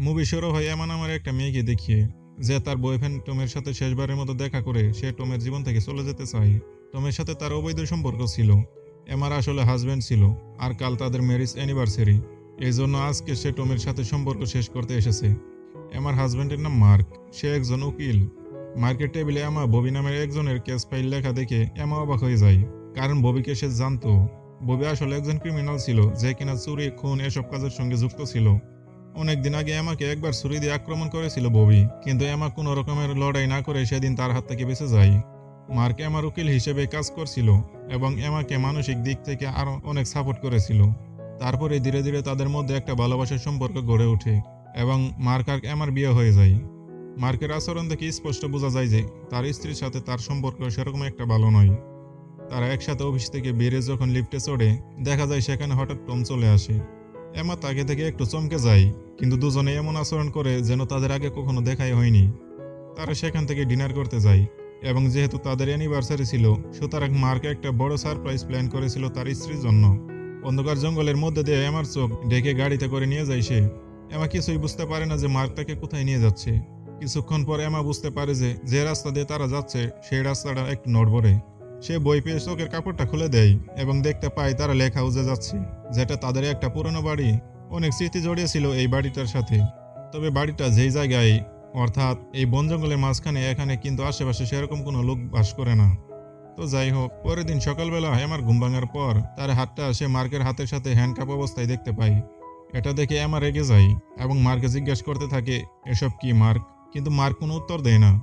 Movie শুরু হয় এমন আমার একটা মেয়েকে দেখিয়ে যে তার বয়ফ্রেন্ড টমের সাথে শেষবারের মতো দেখা করে সে টমের জীবন থেকে চলে যেতে চায়। টমের সাথে তার অবৈধ সম্পর্ক ছিল, এমার আসলে হাজব্যান্ড ছিল, আর কাল তাদের ম্যারিজ অ্যানিভার্সারি এই জন্য আজকে সে টমের সাথে সম্পর্ক শেষ করতে এসেছে। এমার হাজব্যান্ডের নাম মার্ক, সে একজন উকিল। মার্কেট টেবিলে এমা, ববি নামের একজনের কেস ফাইল লেখা দেখে এমা অবাক হয়ে যায়। কারণ ববিকে সে জানতো। ববি আসলে একজন ক্রিমিনাল ছিল, যে কিনা চুরি, খুন, এসব কাজের সঙ্গে যুক্ত ছিল। অনেকদিন আগে এমাকে একবার ছুরি দিয়ে আক্রমণ করেছিল ববি, কিন্তু এমা কোনো রকমের লড়াই না করে সেদিন তার হাত থেকে বেঁচে যায়। মার্ক এমার উকিল হিসেবে কাজ করছিল এবং এমাকে মানসিক দিক থেকে আরও অনেক সাপোর্ট করেছিল। তারপরে ধীরে ধীরে তাদের মধ্যে একটা ভালোবাসার সম্পর্ক গড়ে ওঠে এবং মার্ক আর এমার বিয়ে হয়ে যায়। মার্কের আচরণ থেকে স্পষ্ট বোঝা যায় যে তার স্ত্রীর সাথে তার সম্পর্ক সেরকম একটা ভালো নয়। তারা একসাথে অফিস থেকে বেরিয়ে যখন লিফটে চড়ে, দেখা যায় সেখানে হঠাৎ টম চলে আসে। এমা তাকে থেকে একটু চমকে যায়, কিন্তু দুজনে এমন আচরণ করে যেন তাদের আগে কখনো দেখাই হয়নি। তারা সেখান থেকে ডিনার করতে যায়, এবং যেহেতু তাদের অ্যানিভার্সারি ছিল, সুতরাং মার্কে একটা বড় সারপ্রাইজ প্ল্যান করেছিল তার স্ত্রীর জন্য। অন্ধকার জঙ্গলের মধ্যে দিয়ে এমার চোখ ডেকে গাড়িতে করে নিয়ে যায় সে। এমা কিছুই বুঝতে পারে না যে মার্ক তাকে কোথায় নিয়ে যাচ্ছে। কিছুক্ষণ পর এমা বুঝতে পারে যে যে রাস্তা দিয়ে তারা যাচ্ছে, সেই রাস্তাটা একটু নড়বড়ে। সে বই পেয়ে চোখের কাপড়টা খুলে দেয়, এবং দেখতে পায় তারা লেখা হাউসে যাচ্ছে। যেটা তাদের একটা পুরনো বাড়ি। অনেক স্মৃতি জড়িয়েছিল এই বাড়িটার সাথে। তবে বাড়িটা যেই জায়গায়, অর্থাৎ এই বন জঙ্গলের মাঝখানে, এখানে কিন্তু আশেপাশে সেরকম কোনো লোক বাস করে না। তো যাই হোক, পরের দিন সকালবেলা আমার ঘুম ভাঙার পর, তার হাতটা সে মার্কের হাতের সাথে হ্যান্ডকাপ অবস্থায় দেখতে পাই। এটা দেখে আমার রেগে যাই এবং মার্কে জিজ্ঞাসা করতে থাকে, এসব কি মার্ক? কিন্তু মার্ক কোনো উত্তর দেয় না।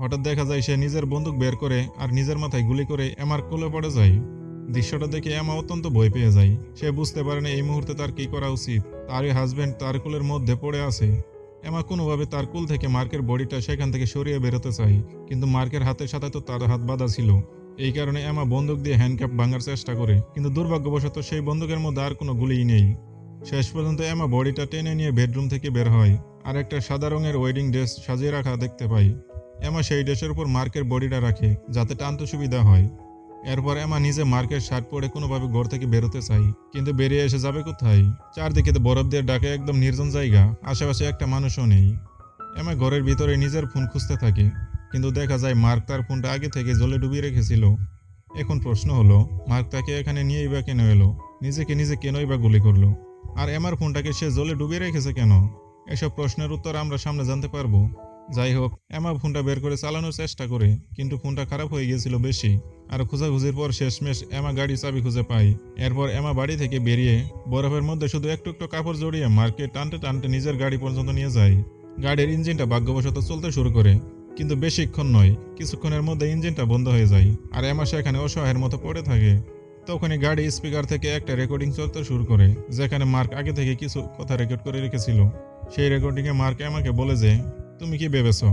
হঠাৎ দেখা যায় সে নিজের বন্দুক বের করে আর নিজের মাথায় গুলি করে এমার কোলে পড়ে যায়। দৃশ্যটা দেখে এমা অত্যন্ত ভয় পেয়ে যায় সে বুঝতে পারে না এই মুহূর্তে তার কি করা উচিত। তারই হাজবেন্ড তার কুলের মধ্যে পড়ে আছে। এমা কোনোভাবে তার কুল থেকে মার্কের বডিটা সেখান থেকে সরিয়ে বেরোতে চায় কিন্তু মার্কের হাতের সাথে তো তার হাত বাঁধা ছিল। এই কারণে এমা বন্দুক দিয়ে হ্যান্ডক্যাপ ভাঙার চেষ্টা করে। কিন্তু দুর্ভাগ্যবশত সেই বন্দুকের মধ্যে আর কোনো গুলিই নেই। শেষ পর্যন্ত এমা বডিটা টেনে নিয়ে বেডরুম থেকে বের হয়। আর একটা সাদা রঙের ওয়েডিং ড্রেস সাজিয়ে রাখা দেখতে পাই। এমা সেই ড্রেসের উপর মার্কের বডিটা রাখে, যাতে টানতে সুবিধা হয়। এরপর এমা নিজে মার্কের শার্ট পরে কোনোভাবে ঘর থেকে বেরোতে চাই, কিন্তু বেরিয়ে এসে যাবে কোথায়? চারদিকে তো বরফ দিয়ে ডাকে একদম নির্জন জায়গা, আশেপাশে একটা মানুষও নেই। এমা ঘরের ভিতরে নিজের ফোন খুঁজতে থাকে, কিন্তু দেখা যায় মার্ক তার ফোনটা আগে থেকে জলে ডুবিয়ে রেখেছিল। এখন প্রশ্ন হলো, মার্ক তাকে এখানে নিয়েই বা কেন এলো? নিজেকে নিজে কেনই বা গুলি করল? আর এমার ফোনটাকে সে জলে ডুবিয়ে রেখেছে কেন? এসব প্রশ্নের উত্তর আমরা সামনে জানতে পারব। যাই হোক এমা ফোনটা বের করে চালানোর চেষ্টা করে, কিন্তু ফোনটা খারাপ হয়ে গিয়েছিল বেশি। আর খোঁজাখুঁজির পর শেষমেশ এমা গাড়ি চাবি খুঁজে পায় এরপর এমা বাড়ি থেকে বেরিয়ে বরফের মধ্যে শুধু একটু একটু কাপড় জড়িয়ে মার্কে টানতে টানতে নিজের গাড়ি পর্যন্ত নিয়ে যায়। গাড়ির ইঞ্জিনটা ভাগ্যবশত চলতে শুরু করে, কিন্তু বেশিক্ষণ নয়, কিছুক্ষণের মধ্যে ইঞ্জিনটা বন্ধ হয়ে যায় আর এমা সেখানে অসহায়ের মতো পড়ে থাকে। তখনই গাড়ি স্পিকার থেকে একটা রেকর্ডিং চলতে শুরু করে, যেখানে মার্ক আগে থেকে কিছু কথা রেকর্ড করে রেখেছিল। সেই রেকর্ডিংয়ে মার্ক আমাকে বলে যে তুমি কি ভেবেছ?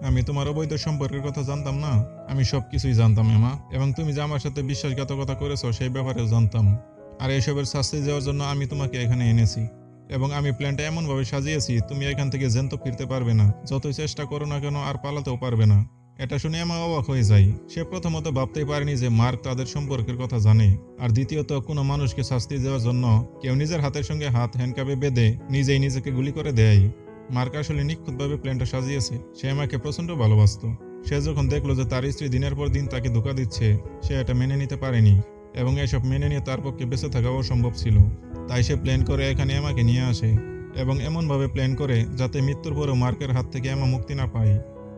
আমি তোমার অবৈধ সম্পর্কের কথা জানতাম না? আমি সব কিছুই জানতাম, এমা। এবং তুমি যে আমার সাথে বিশ্বাসঘাতকতা করেছ, সেই ব্যাপারেও জানতাম। আর এসবের শাস্তি দেওয়ার জন্য আমি তোমাকে এখানে এনেছি। এবং আমি প্ল্যানটা এমনভাবে সাজিয়েছি, তুমি এখান থেকে জ্যান্ত ফিরতে পারবে না। যতই চেষ্টা করো না কেন, আর পালাতেও পারবে না। এটা শুনে আমার অবাক হয়ে যায় সে প্রথমত ভাবতেই পারেনি যে মার্ক তাদের সম্পর্কের কথা জানে। আর দ্বিতীয়ত, কোনো মানুষকে শাস্তি দেওয়ার জন্য কেউ নিজের হাতের সঙ্গে হাত হ্যান্ডকাপে বেঁধে নিজেই নিজেকে গুলি করে দেয়। মার্ক আসলে নিখুঁতভাবে প্ল্যানটা সাজিয়েছে। সে আমাকে প্রচণ্ড ভালোবাসত। সে যখন দেখল যে তার স্ত্রী দিনের পর দিন তাকে ধোকা দিচ্ছে, সে এটা মেনে নিতে পারেনি এবং এসব মেনে নিয়ে তার পক্ষে বেঁচে থাকা অসম্ভব ছিল। তাই সে প্ল্যান করে এখানে আমাকে নিয়ে আসে এবং এমনভাবে প্ল্যান করে যাতে মৃত্যুর পরেও মার্কের হাত থেকে এমা মুক্তি না পায়।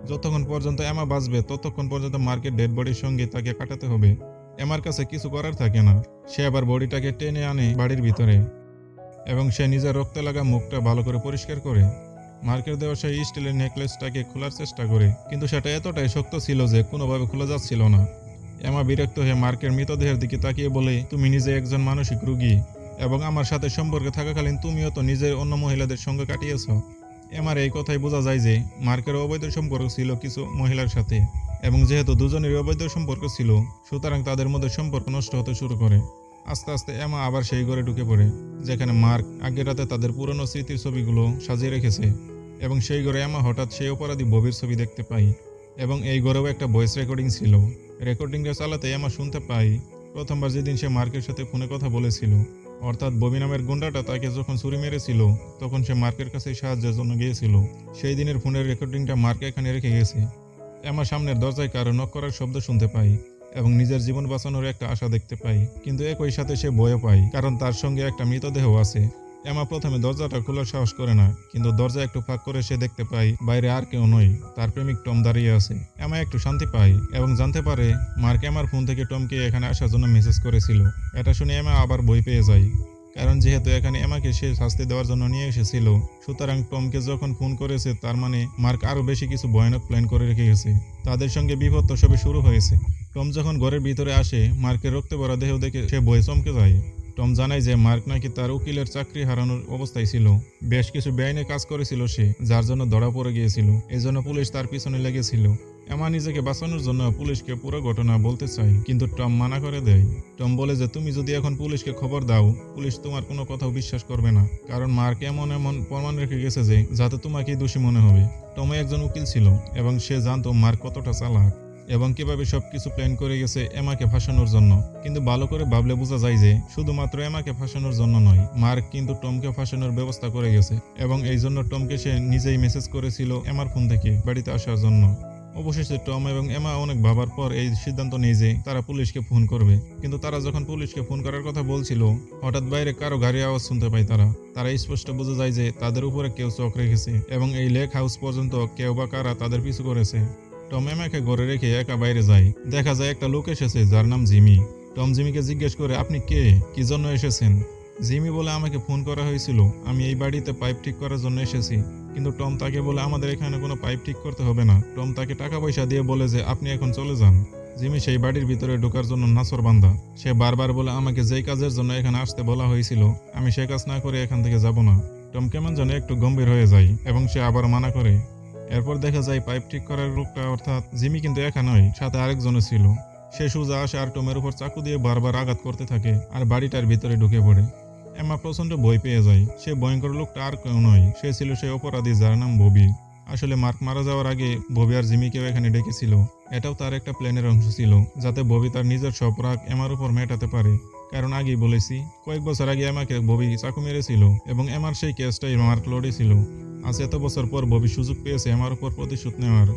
যতক্ষণ পর্যন্ত এমা বাঁচবে, ততক্ষণ পর্যন্ত মার্কেট ডেড বডির সঙ্গে তাকে কাটাতে হবে। এমার কাছে কিছু করার থাকে না। সে আবার বডিটাকে টেনে আনে বাড়ির ভিতরে এবং সে নিজের রক্তে লাগা মুখটা ভালো করে পরিষ্কার করে। মার্কের দেওয়া সেই স্টিলের নেকলেসটাকে খোলার চেষ্টা করে, কিন্তু সেটা এতটাই শক্ত ছিল যে কোনোভাবে খোলা যাচ্ছিল না। এমা বিরক্ত হয়ে মার্কের মৃতদেহের দিকে তাকিয়ে বলে, তুমি নিজে একজন মানসিক রুগী এবং আমার সাথে সম্পর্কে থাকাকালীন তুমিও তো নিজের অন্য মহিলাদের সঙ্গে কাটিয়েছ। এমার এই কথাই বোঝা যায় যে মার্কের অবৈধ সম্পর্ক ছিল কিছু মহিলার সাথে এবং যেহেতু দুজনের অবৈধ সম্পর্ক ছিল, সুতরাং তাদের মধ্যে সম্পর্ক নষ্ট হতে শুরু করে। আস্তে আস্তে এমা আবার সেই ঘরে ঢুকে পড়ে, যেখানে মার্ক আগের রাতে তাদের পুরনো স্মৃতির ছবিগুলো সাজিয়ে রেখেছে। এবং সেই ঘরে এমা হঠাৎ সেই অপরাধী ববির ছবি দেখতে পাই এবং এই ঘরেও একটা ভয়েস রেকর্ডিং ছিল। রেকর্ডিংটা চালাতে এমা শুনতে পাই। প্রথমবার যেদিন সে মার্কের সাথে ফোনে কথা বলেছিল, অর্থাৎ ববি নামের গুন্ডাটা তাকে যখন ছুরি মেরেছিল, তখন সে মার্কের কাছে সাহায্যের জন্য গিয়েছিল। সেই দিনের ফোনের রেকর্ডিংটা মার্ক এখানে রেখে গেছে। এমা সামনের দরজায় কারও নক করার শব্দ শুনতে পাই এবং নিজের জীবন বাঁচানোর একটা আশা দেখতে পাই। কিন্তু একই সাথে সে ভয়ও পায়, কারণ তার সঙ্গে একটা মৃতদেহ আছে। এমা প্রথমে দরজাটা খোলার সাহস করে না, কিন্তু দরজা একটু ফাঁক করে সে দেখতে পায়, বাইরে আর কেউ নয়, তার প্রেমিক টম দাঁড়িয়ে আছে। এমা একটু শান্তি পায় এবং জানতে পারে মার্কে আমার ফোন থেকে টমকে এখানে আসার জন্য মেসেজ করেছিল। এটা শুনে এমা আবার বই পেয়ে যায়, কারণ যেহেতু এখানে এমাকে সে শাস্তি দেওয়ার জন্য নিয়ে এসেছিল, সুতরাং টমকে যখন ফোন করেছে, তার মানে মার্ক আরও বেশি কিছু ভয়ানক প্ল্যান করে রেখে গেছে। তাদের সঙ্গে বিপদ তো সবে শুরু হয়েছে। টম যখন ঘরের ভিতরে আসে, মার্কের রক্তে ভরা দেহ দেখে সে বয়ে চমকে যায়। টম জানায় যে মার্ক নাকি তার উকিলের চাকরি হারানোর অবস্থায় ছিল। বেশ কিছু বেআইনে কাজ করেছিল সে, যার জন্য ধরা পড়ে গিয়েছিল। এজন্য পুলিশ তার পিছনে লেগেছিল। এমা নিজেকে বাঁচানোর জন্য পুলিশকে পুরো ঘটনা বলতে চাই কিন্তু টম মানা করে দেয়। টম বলে যে, তুমি যদি এখন পুলিশকে খবর দাও, পুলিশ তোমার কোনো কথাও বিশ্বাস করবে না। কারণ মার্ক এমন এমন প্রমাণ রেখে গেছে যে, যাতে তোমাকে দোষী মনে হবে। টমে একজন উকিল ছিল, এবং সে জানতো মার্ক কতটা চালাক। এবং কীভাবে সবকিছু প্ল্যান করে গেছে এমাকে ফাঁসানোর জন্য। কিন্তু ভালো করে ভাবলে বোঝা যায় যে, শুধুমাত্র এমাকে ফাঁসানোর জন্য নয়, মার্ক কিন্তু টমকে ফাঁসানোর ব্যবস্থা করে গেছে। এবং এই জন্য টমকে সে নিজেই মেসেজ করেছিল এমার ফোন থেকে বাড়িতে আসার জন্য। অবশেষে টম এবং এমা অনেক ভাবার পর এই সিদ্ধান্ত নেই যে, তারা পুলিশকে ফোন করবে। কিন্তু তারা যখন পুলিশকে ফোন করার কথা বলছিল, হঠাৎ বাইরে কারও গাড়ি আওয়াজ শুনতে পায় তারা। তারা স্পষ্ট বোঝা যায় যে, তাদের উপরে কেউ চোখ রেখেছে। এবং এই লেক হাউস পর্যন্ত কেউ বা কারা তাদের পিছু করেছে। টম এমাকে ঘরে রেখে একা বাইরে যায়। দেখা যায় একটা লোক এসেছে যার নাম জিমি। টম জিমিকে জিজ্ঞেস করে, আপনি কে? কি জন্য এসেছেন? জিমি বলে, আমাকে ফোন করা হয়েছিল। আমি এই বাড়িতে পাইপ ঠিক করার জন্য এসেছি। কিন্তু টম তাকে বলে, আমাদের এখানে কোনো পাইপ ঠিক করতে হবে না। টম তাকে টাকা পয়সা দিয়ে বলে যে, আপনি এখন চলে যান। জিমি সেই বাড়ির ভিতরে ঢোকার জন্য নাসর বান্ধা সে বারবার বলে, আমাকে যেই কাজের জন্য এখানে আসতে বলা হয়েছিল, আমি সে কাজ না করে এখান থেকে যাব না। টম কেমন যেন একটু গম্ভীর হয়ে যায় এবং সে আবার মানা করে এরপর দেখা যায় পাইপ ঠিক করার লোকটা অর্থাৎ জিমি কিন্তু একা নয়, সাথে আরেকজনও ছিল। সে সোজা আসে আর টমের উপর চাকু দিয়ে বারবার আঘাত করতে থাকে আর বাড়িটার ভিতরে ঢুকে পড়ে। এমা প্রচণ্ড বই পেয়ে যায়। সে ভয়ঙ্কর লোকটা আর কেউ নয়, সে ছিল সেই অপরাধী যার নাম ববি আসলে মার্ক মারা যাওয়ার আগে ববি আর জিমিকেও এখানে ডেকেছিল। এটাও তার একটা প্ল্যানের অংশ ছিল, যাতে ববি তার নিজের সব রাগ এমার উপর মেটাতে পারে। কারণ আগেই বলেছি, কয়েক বছর আগে আমাকে ববি চাকু মেরেছিল এবং এমার সেই কেসটাই মার্ক লড়েছিল আজ এত বছর পর ববি সুযোগ পেয়েছে আমার উপর প্রতিশোধ নেওয়ার।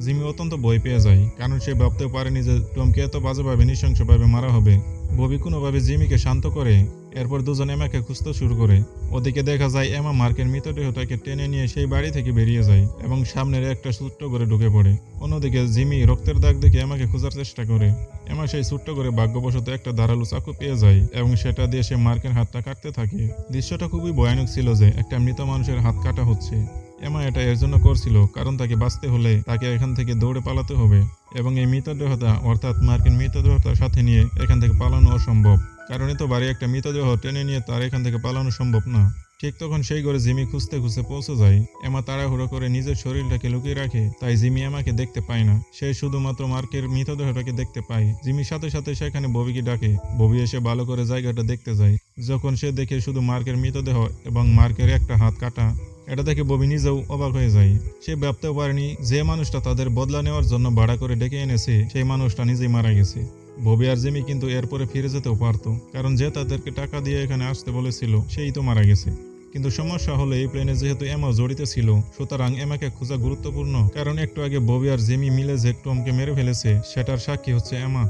জিমি অত্যন্ত ভয় পেয়ে যায়। কারণ সে ভাবতেও পারেনি যে টমকে এত বাজেভাবে, নৃশংসভাবে মারা হবে। ববি কোনোভাবে জিমিকে শান্ত করে, এরপর দুজন এমাকে খুঁজতে শুরু করে। ওদিকে দেখা যায় এমা মার্কের মৃতদেহটাকে টেনে নিয়ে সেই বাড়ি থেকে বেরিয়ে যায় এবং সামনের একটা ছোট্ট করে ঢুকে পড়ে। অন্যদিকে জিমি রক্তের দাগ দেখে এমাকে খোঁজার চেষ্টা করে। এমা সেই ছোট্ট করে ভাগ্যবশত একটা ধারালো চাকু পেয়ে যায় এবং সেটা দিয়ে সে মার্কের হাতটা কাটতে থাকে। দৃশ্যটা খুবই ভয়ানক ছিল যে একটা মৃত মানুষের হাত কাটা হচ্ছে। এমা এটা এর জন্য করছিল, কারণ তাকে বাঁচতে হলে তাকে এখান থেকে দৌড়ে পালাতে হবে। এবং এই মৃতদেহতা অর্থাৎ মার্কিন মৃতদেহতার সাথে নিয়ে এখান থেকে পালানো অসম্ভব। কারণ এত বাড়ি একটা মৃতদেহ টেনে নিয়ে তার এখান থেকে পালানো সম্ভব না। ঠিক তখন সেই ঘরে জিমি খুঁজতে খুঁজতে পৌঁছে যায়। এমা তাড়াহুড়ো করে নিজের শরীরটাকে লুকিয়ে রাখে, তাই জিমি এমাকে দেখতে পায় না। সে শুধুমাত্র মার্কের মৃতদেহটাকে দেখতে পায়। জিমির সাথে সাথে সেখানে ববিকে ডাকে। ববি এসে ভালো করে জায়গাটা দেখতে যায়। যখন সে দেখে শুধু মার্কের মৃতদেহ এবং মার্কের একটা হাত কাটা এটা দেখে ববি নিজেও অবাক হয়ে যায়। সে ভাবতেও পারেনি যে মানুষটা তাদের বদলা নেওয়ার জন্য ভাড়া করে ডেকে এনেছে, সেই মানুষটা নিজেই মারা গেছে। ববি আর জিমি কিন্তু এরপরে ফিরে যেতেও পারতো, কারণ যে তাদেরকে টাকা দিয়ে এখানে আসতে বলেছিল, সেই তো মারা গেছে। কিন্তু সমস্যা হলো এই প্লেনে যেহেতু এমা জড়িত ছিল, সুতরাং এমাকে খোঁজা গুরুত্বপূর্ণ, কারণ একটু আগে ববি আর জিমি মিলে যে টমকে মেরে ফেলেছে, সেটার সাক্ষী হচ্ছে এমা।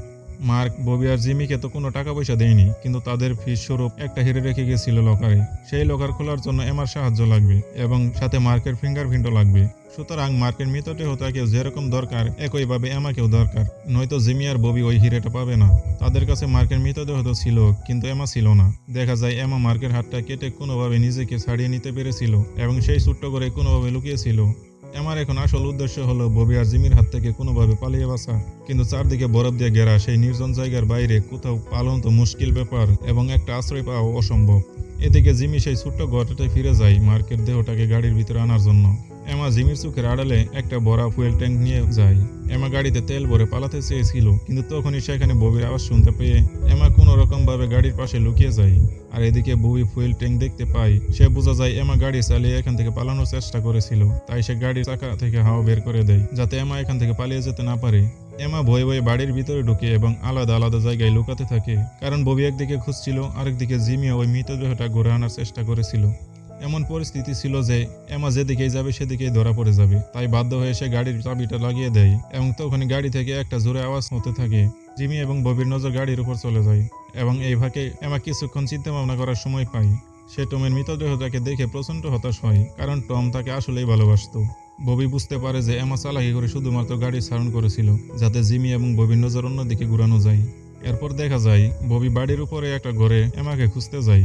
মার্ক, ববি আর জিমিকে তো কোনো টাকা পয়সা দেয়নি, কিন্তু তাদের ফিস স্বরূপ একটা হিরে রেখে গেছিল লকারে। সেই লকার খোলার জন্য এমার সাহায্য লাগবে এবং সাথে মার্কের ফিঙ্গারপ্রিন্টও লাগবে। সুতরাং মার্কের মৃতদেহ তাকে যেরকম দরকার, একইভাবে এমাকেও দরকার। নয়তো জিমি আর ববি ওই হিরেটা পাবে না। তাদের কাছে মার্কের মৃতদেহ তো ছিল, কিন্তু এমা ছিল না। দেখা যায় এমা মার্কের হাতটা কেটে কোনোভাবে নিজেকে ছাড়িয়ে নিতে পেরেছিল এবং সেই ছোট্ট করে কোনোভাবে লুকিয়েছিল। আমার এখন আসল উদ্দেশ্য হলো ববি আর জিমির হাত থেকে কোনোভাবে পালিয়ে বাঁচা। কিন্তু চারদিকে বরফ দিয়ে ঘেরা সেই নির্জন জায়গার বাইরে কোথাও পালন তো মুশকিল ব্যাপার এবং একটা আশ্রয় পাওয়া অসম্ভব। এদিকে জিমি সেই ছোট্ট ঘরটাতে ফিরে যায় মার্কের দেহটাকে গাড়ির ভিতরে আনার জন্য। এমা জিমির চোখের আড়ালে একটা বড় ফুয়েল ট্যাঙ্ক নিয়ে যায়। এমা গাড়িতে তেল ভরে পালাতে চেয়েছিল, কিন্তু তখনই সেখানে ববির আওয়াজ শুনতে পেয়ে এমা কোনো রকম ভাবে গাড়ির পাশে লুকিয়ে যায়। আর এদিকে ববি ফুয়েল ট্যাঙ্ক দেখতে পায়, সে বোঝা যায় এমা গাড়ি চালিয়ে এখান থেকে পালানোর চেষ্টা করেছিল, তাই সে গাড়ির চাকা থেকে হাওয়া বের করে দেয়, যাতে এমা এখান থেকে পালিয়ে যেতে না পারে। এমা ভয়ে ভয়ে বাড়ির ভিতরে ঢুকে এবং আলাদা আলাদা জায়গায় লুকাতে থাকে, কারণ ববি একদিকে খুঁজছিল, আরেকদিকে জিমিয়া ওই মৃতদেহটা ঘুরে আনার চেষ্টা করেছিল। এমন পরিস্থিতি ছিল যে এমা যেদিকেই যাবে সেদিকেই ধরা পড়ে যাবে। তাই বাধ্য হয়ে সে গাড়ির চাবিটা লাগিয়ে দেয় এবং তখনই গাড়ি থেকে একটা জোরে আওয়াজ হতে থাকে। জিমি এবং ববির নজর গাড়ির উপর চলে যায় এবং এই ভাগে এমা কিছুক্ষণ চিন্তা ভাবনা করার সময় পায়। সে টমের মৃতদেহটাকে দেখে প্রচণ্ড হতাশ হয়, কারণ টম তাকে আসলেই ভালোবাসত। ববি বুঝতে পারে যে এমা চালাকি করে শুধুমাত্র গাড়ি সারণ করেছিল, যাতে জিমি এবং ববির নজর অন্যদিকে ঘুরানো যায়। এরপর দেখা যায়, ববি বাড়ির উপরে একটা ঘরে এমাকে খুঁজতে যায়।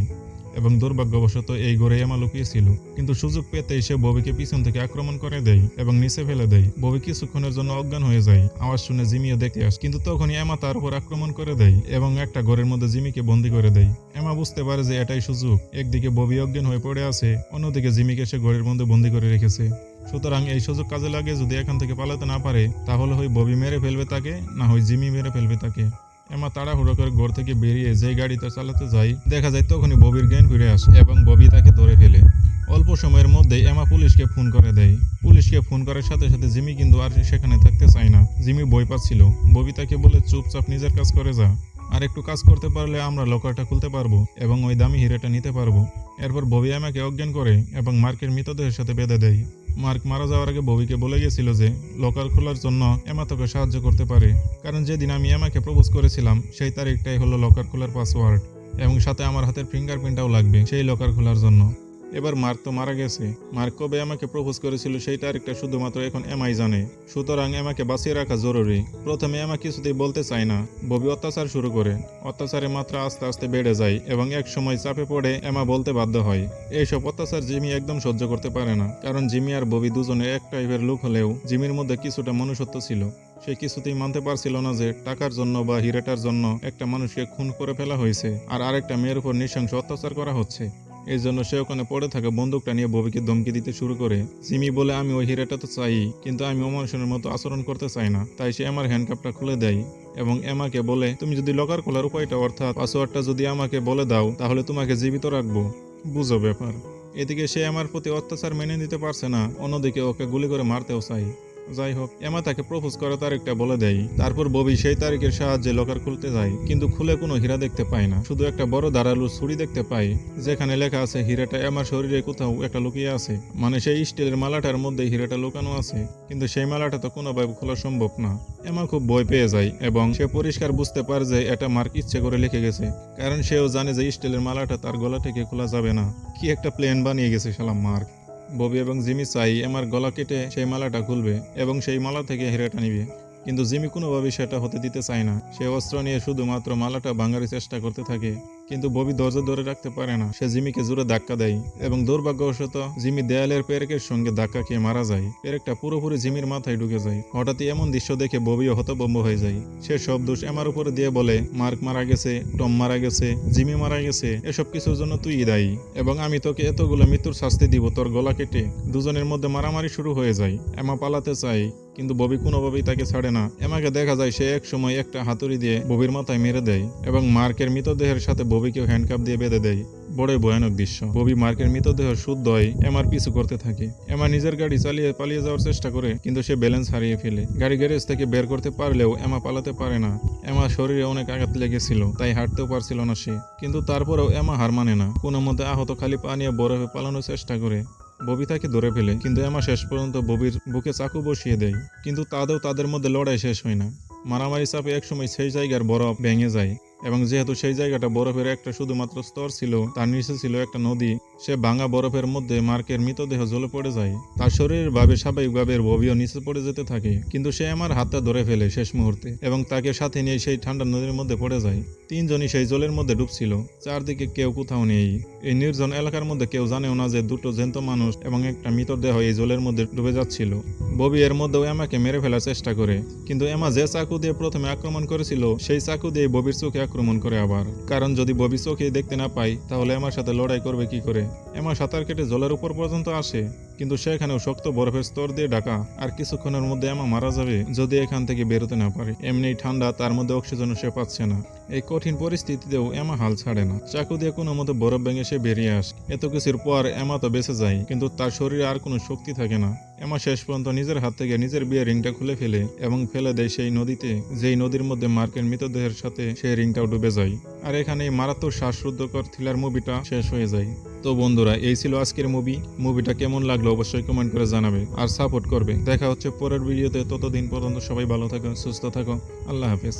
এবং দুর্ভাগ্যবশত এই ঘরে এমা লুকিয়েছিল। কিন্তু সুযোগ পেতেই সে ববিকে পিছন থেকে আক্রমণ করে দেয় এবং নিচে ফেলে দেয়। ববি কিছুক্ষণের জন্য অজ্ঞান হয়ে যায়। আওয়াজ শুনে জিমিও দেখে আসে। কিন্তু তখনই এমা তার উপর আক্রমণ করে দেয় এবং একটা ঘরের মধ্যে জিমিকে বন্দি করে দেয়। এমা বুঝতে পারে যে এটাই সুযোগ। একদিকে ববি অজ্ঞান হয়ে পড়ে আছে, অন্যদিকে জিমিকে সে ঘরের মধ্যে বন্দি করে রেখেছে। সুতরাং এই সুযোগ কাজে লাগে যদি এখান থেকে পালাতে না পারে, তাহলে হয় ববি মেরে ফেলবে তাকে, না হয় জিমি মেরে ফেলবে তাকে। এমা তাড়াহুড়ো করে ঘর থেকে বেরিয়ে যে গাড়িতে চালাতে যাই, দেখা যায় তখনই ববির জ্ঞান ফিরে আসে এবং ববি তাকে ধরে ফেলে। অল্প সময়ের মধ্যেই এমা পুলিশকে ফোন করে দেয়। পুলিশকে ফোন করার সাথে সাথে জিমি কিন্তু আর সেখানে থাকতে চায় না। জিমি বই পাচ্ছিল। ববি তাকে বলে, চুপচাপ নিজের কাজ করে যা। আর একটু কাজ করতে পারলে আমরা লকারটা খুলতে পারব এবং ওই দামি হিরেটা নিতে পারব। এরপর ববি আমাকে অজ্ঞান করে এবং মার্কের মৃতদেহের সাথে বেঁধে দেয়। মার্ক মারা যাওয়ার আগে ববিকে বলে গিয়েছিল যে লকার খোলার জন্য এমা তোকে সাহায্য করতে পারে। কারণ যেদিন আমি এমাকে প্রপোজ করেছিলাম, সেই তারিখটাই হলো লকার খোলার পাসওয়ার্ড এবং সাথে আমার হাতের ফিঙ্গারপ্রিন্টটাও লাগবে সেই লকার খোলার জন্য। এবার মার্ক তো মারা গেছে। মার্ক কবে আমাকে প্রপোজ করেছিল সেই তারিখটা শুধুমাত্র এখন এমআই জানে। সুতরাং এমাকে বাঁচিয়ে রাখা জরুরি। প্রথমে এমা কিছুতেই বলতে চায় না। ববি অত্যাচার শুরু করে অত্যাচারের মাত্রা আস্তে আস্তে বেড়ে যায় এবং এক সময় চাপে পড়ে এমা বলতে বাধ্য হয়। এইসব অত্যাচার জিমি একদম সহ্য করতে পারে না। কারণ জিমি আর ববি দুজনে এক টাইপের লোক হলেও জিমির মধ্যে কিছুটা মনুষ্যত্ব ছিল। সে কিছুতেই মানতে পারছিল না যে টাকার জন্য বা হিরেটার জন্য একটা মানুষকে খুন করে ফেলা হয়েছে। আর আরেকটা মেয়ের উপর নৃশংস অত্যাচার করা হচ্ছে। এই জন্য সে ওখানে পড়ে থাকা বন্দুকটা নিয়ে ববিকে ধমকি দিতে শুরু করে। জিমি বলে, আমি ওই হিরেটা তো চাই, কিন্তু আমি অমানুষের মতো আচরণ করতে চাই না। তাই সে আমার হ্যান্ডকাপটা খুলে দেয় এবং এমাকে বলে, তুমি যদি লকার খোলার উপায়টা, অর্থাৎ পাসওয়ার্ডটা যদি আমাকে বলে দাও, তাহলে তোমাকে জীবিত রাখব। বুঝো ব্যাপার। এদিকে সে আমার প্রতি অত্যাচার মেনে নিতে পারছে না, অন্যদিকে ওকে গুলি করে মারতেও চাই যাই হোক, এমা তাকে প্রপোজ করার তারিখটা বলে দেয়। তারপর ববি সেই তারিখের সাহায্যে লকার খুলতে যায়, কিন্তু খুলে কোনো হীরা দেখতে পায় না। শুধু একটা বড় ধারালু ছুরি দেখতে পায়, যেখানে লেখা আছে, হীরাটা এমার শরীরে কোথাও একটা লুকিয়ে আছে। মানে সেই স্টিলের মালাটার মধ্যে হীরাটা লুকানো আছে, কিন্তু সেই মালাটা তো কোনোভাবে খোলা সম্ভব না। এমা খুব ভয় পেয়ে যায়, এবং সে পরিষ্কার বুঝতে পারে যে এটা মার্ক ইচ্ছে করে লিখে গেছে, কারণ সেও জানে যে স্টিলের মালাটা তার গলা থেকে খোলা যাবে না। কি একটা প্লেন বানিয়ে গেছে শালা মার্ক। ববি এবং জিমি চাই আমার গলা কেটে সেই মালাটা খুলবে এবং সেই মালা থেকে হিরেটা নিবে। কিন্তু জিমি কোনোভাবেই সেটা হতে দিতে চায় না। সে অস্ত্র নিয়ে শুধুমাত্র মালাটা ভাঙার চেষ্টা করতে থাকে। কিন্তু ববি ধৈর্য ধরে রাখতে পারে না। সে জিমিকে জোরে ধাক্কা দেয় এবং দুর্ভাগ্যবশত জিমি দেয়ালের পেরেকের সঙ্গে ধাক্কা খেয়ে মারা যায়। পেরেকটা পুরোপুরি জিমির মাথায় ঢুকে যায়। হঠাৎই এমন দৃশ্য দেখে ববিও হতবম্ব হয়ে যায়। সে সব দোষ এমার উপরে দিয়ে বলে, মার্ক মারা গেছে, টম মারা গেছে, জিমি মারা গেছে, এসব কিছুর জন্য তুই দায়ী। এবং আমি তোকে এতগুলো মৃত্যুর শাস্তি দিব, তোর গলা কেটে। দুজনের মধ্যে মারামারি শুরু হয়ে যায়। এমা পালাতে চাই কিন্তু ববি কোনোভাবেই তাকে ছাড়ে না। এমাকে দেখা যায় সে এক সময় একটা হাতুড়ি দিয়ে ববির মাথায় মেরে দেয় এবং মার্কের মৃতদেহের সাথে ববিকেও হ্যান্ডকাপ দিয়ে বেঁধে দেয়। বড়ই ভয়ানক দৃশ্য। ববি মার্কের মৃতদেহ শুদ্ধ হয় এমার পিছু করতে থাকে। এমা নিজের গাড়ি চালিয়ে পালিয়ে যাওয়ার চেষ্টা করে, কিন্তু সে ব্যালেন্স হারিয়ে ফেলে। গাড়ি গ্যারেজ থেকে বের করতে পারলেও এমা পালাতে পারে না। এমা শরীরে অনেক আঘাত লেগেছিল, তাই হাঁটতেও পারছিল না সে। কিন্তু তারপরেও এমা হার মানে না। কোনো মতে আহত খালি পা নিয়ে বরফে পালানোর চেষ্টা করে। ববি তাকে ধরে ফেলে, কিন্তু এমা শেষ পর্যন্ত ববির বুকে চাকু বসিয়ে দেয়। কিন্তু তাদেরও তাদের মধ্যে লড়াই শেষ হয় না। মারামারি চাপে একসময় সেই জায়গার বরফ ভেঙে যায়। এবং যেহেতু সেই জায়গাটা বরফের একটা শুধুমাত্র স্তর ছিল তার নিচে ছিল একটা নদী সে ভাঙা বরফের মধ্যে মার্কের মৃতদেহ জ্বলে পড়ে যায়। তার শরীরের ভাবে স্বাভাবিকভাবে ববিও নিচে পড়ে যেতে থাকে, কিন্তু সে আমার হাতটা ধরে ফেলে শেষ মুহূর্তে এবং তাকে সাথে নিয়ে সেই ঠান্ডা নদীর মধ্যে পড়ে যায়। তিনজনই সেই জলের মধ্যে ডুবছিল, চারদিকে কেউ কোথাও নেই। এই নির্জন এলাকার মধ্যে কেউ জানেও না যে দুটো জ্যান্ত মানুষ এবং একটা মৃতদেহ এই জলের মধ্যে ডুবে যাচ্ছিল। ববি এর মধ্যেও এমাকে মেরে ফেলার চেষ্টা করে, কিন্তু এমা যে চাকু দিয়ে প্রথমে আক্রমণ করেছিল, সেই চাকু দিয়ে ববির চোখে আক্রমণ করে আবার। কারণ যদি ববি চোখে দেখতে না পাই, তাহলে আমার সাথে লড়াই করবে কি করে? এমা সাঁতার কেটে জলের উপর পর্যন্ত আসে। কিন্তু সেখানেও শক্ত বরফের স্তর দিয়ে ঢাকা। আর কিছুক্ষণের মধ্যে এমা মারা যাবে যদি এখান থেকে বেরোতে না পারে। এমনি ঠান্ডা, তার মধ্যে অক্সিজেনও সে পাচ্ছে না। এই কঠিন পরিস্থিতিতেও এমা হাল ছাড়ে না। চাকু দিয়ে কোনো মতো বরফ ভেঙে সে বেরিয়ে আসে। এত কিছুর পর এমা তো বেঁচে যায়, কিন্তু তার শরীরে আর কোনো শক্তি থাকে না। এমা শেষ পর্যন্ত নিজের হাত থেকে নিজের বিয়ের রিংটা খুলে ফেলে এবং ফেলে দেয় সেই নদীতে, যেই নদীর মধ্যে মার্কের মৃতদেহের সাথে সেই রিংটাও ডুবে যায়। আর এখানে মারাত্মক শ্বাসরুদ্ধকর থ্রিলার মুভিটা শেষ হয়ে যায়। তো বন্ধুরা, এই ছিল আজকের মুভি। মুভিটা কেমন লাগল অবশ্যই কমেন্ট করে জানাবে আর সাপোর্ট করবে। দেখা হচ্ছে পরের ভিডিওতে ততদিন পর্যন্ত সবাই ভালো থাকো সুস্থ থাকো আল্লাহ হাফেজ।